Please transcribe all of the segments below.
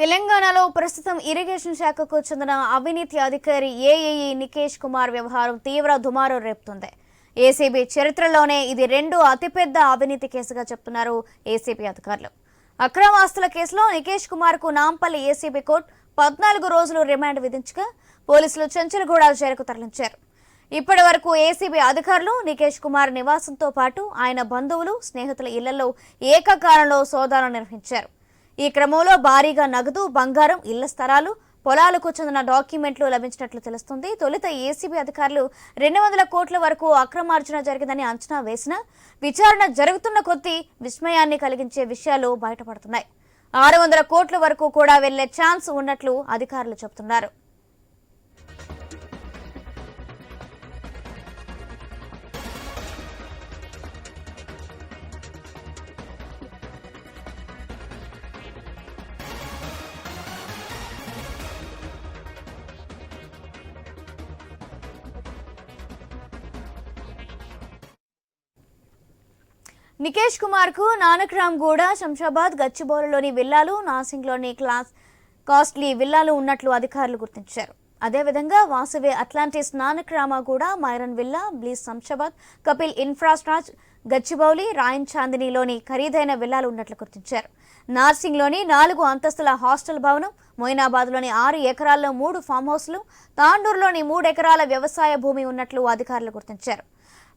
తెలంగాణలో ప్రస్తుతం ఇరిగేషన్ శాఖకు చెందిన అవినీతి అధికారి ఏఏఈ నికేష్ కుమార్ వ్యవహారం తీవ్ర దుమారం రేపుతుంది. ఏసీబీ చరిత్రలోనే ఇది రెండు అతిపెద్ద అవినీతి కేసుగా చెప్తున్నారు ఏసీబీ అధికారులు. అక్రమాస్తుల కేసులో నికేష్ కుమార్కు నాంపల్లి ఏసీబీ కోర్టు పద్నాలుగు రోజులు రిమాండ్ విధించగా పోలీసులు చెంచలగూడ జైలుకు తరలించారు. ఇప్పటి వరకు ఏసీబీ అధికారులు నికేష్ కుమార్ నివాసంతో పాటు ఆయన బంధువులు స్నేహితుల ఇళ్ళలో ఏకకాలంలో సోదాలు నిర్వహించారు. ఈ క్రమంలో భారీగా నగదు బంగారం ఇళ్ళ స్థలాలు పొలాలకు చెందిన డాక్యుమెంట్లు లభించినట్లు తెలుస్తుంది. తొలుత ఏసీబీ అధికారులు రెండు వందల కోట్ల వరకు అక్రమార్జన జరిగిందని అంచనా వేసిన విచారణ జరుగుతున్న కొద్దీ విస్మయాన్ని కలిగించే విషయాలు బయటపడుతున్నాయి. ఆరు వందల కోట్ల వరకు కూడా వెళ్ళే ఛాన్స్ ఉన్నట్లు అధికారులు చెబుతున్నారు. నికేష్ కుమార్కు నానక్రామ్ గూడ శంషాబాద్ గచ్చిబౌలిలోని విల్లాలు నాసింగ్లోని క్లాస్ కాస్ట్లీ విల్లాలు ఉన్నట్లు అధికారులు గుర్తించారు. అదేవిధంగా Vasavi Atlantis Nanakramguda Myron villa bliss Shamshabad Kapil infrastructures Gachibowli రాయన్ చాందినీలోని ఖరీదైన విల్లాలు ఉన్నట్లు గుర్తించారు. నార్సింగ్లోని నాలుగు అంతస్తుల హాస్టల్ భవనం మొయినాబాద్లోని ఆరు ఎకరాల్లో మూడు ఫామ్ హౌస్లు తాండూరులోని మూడు ఎకరాల వ్యవసాయ భూమి ఉన్నట్లు అధికారులు గుర్తించారు.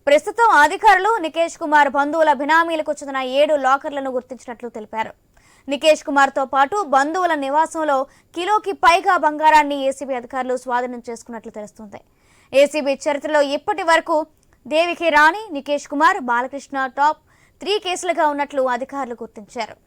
ప్రస్తుతం అధికారులు నికేష్ కుమార్ బంధువుల బినామీలకు చెందిన ఏడు లాకర్లను గుర్తించినట్లు తెలిపారు. నికేష్ కుమార్తో పాటు బంధువుల నివాసంలో కిలోకి పైగా బంగారాన్ని ఏసీబీ అధికారులు స్వాధీనం చేసుకున్నట్లు తెలుస్తుంది. ఏసీబీ చరిత్రలో ఇప్పటి వరకు దేవికి రాణి నికేష్ కుమార్ బాలకృష్ణ టాప్ త్రీ కేసులుగా ఉన్నట్లు అధికారులు గుర్తించారు.